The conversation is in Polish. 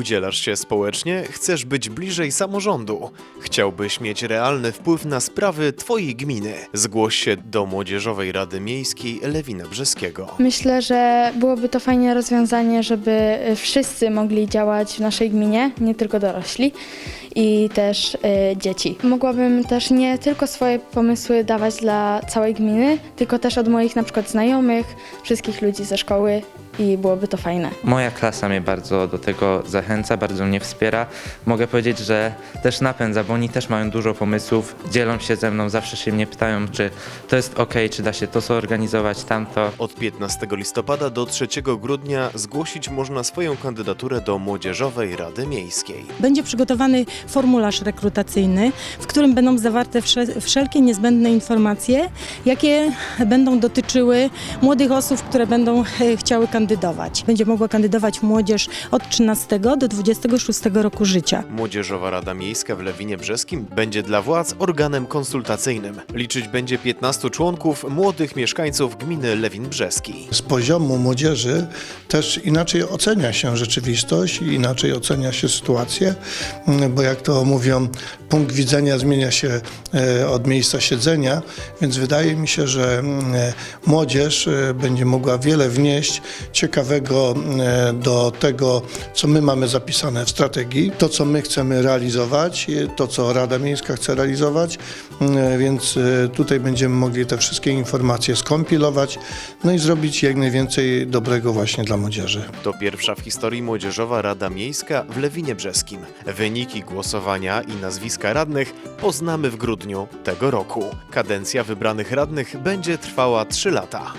Udzielasz się społecznie, chcesz być bliżej samorządu. Chciałbyś mieć realny wpływ na sprawy Twojej gminy. Zgłoś się do Młodzieżowej Rady Miejskiej Lewina Brzeskiego. Myślę, że byłoby to fajne rozwiązanie, żeby wszyscy mogli działać w naszej gminie, nie tylko dorośli i też e, dzieci. Mogłabym też nie tylko swoje pomysły dawać dla całej gminy, tylko też od moich na przykład znajomych, wszystkich ludzi ze szkoły i byłoby to fajne. Moja klasa mnie bardzo do tego zachęca, bardzo mnie wspiera. Mogę powiedzieć, że też napędza, bo oni też mają dużo pomysłów, dzielą się ze mną, zawsze się mnie pytają, czy to jest ok, czy da się to zorganizować, tamto. Od 15 listopada do 3 grudnia zgłosić można swoją kandydaturę do Młodzieżowej Rady Miejskiej. Będzie przygotowany formularz rekrutacyjny, w którym będą zawarte wsze- wszelkie niezbędne informacje, jakie będą dotyczyły młodych osób, które będą e, chciały kandydować. Będzie mogła kandydować młodzież od 13 do 26 roku życia. Młodzieżowa Rada Miejska w Lewinie Brzeskim będzie dla władz organem konsultacyjnym. Liczyć będzie 15 członków młodych mieszkańców gminy Lewin Brzeski. z poziomu młodzieży też inaczej ocenia się rzeczywistość i inaczej ocenia się sytuację, bo jak to mówią, punkt widzenia zmienia się e, od miejsca siedzenia, więc wydaje mi się, że mm, e, młodzież e, będzie mogła wiele wnieść ciekawego do tego, co my mamy zapisane w strategii, to, co my chcemy realizować, to, co Rada Miejska chce realizować, mm, więc tutaj będziemy mogli te wszystkie informacje skompilować, no i zrobić jak najwięcej dobrego właśnie dla młodzieży. To pierwsza w historii Młodzieżowa Rada Miejska w Lewinie Brzeskim. Wyniki głosowania i nazwiska radnych poznamy w grudniu tego roku. Kadencja wybranych radnych będzie trwała 3 lata.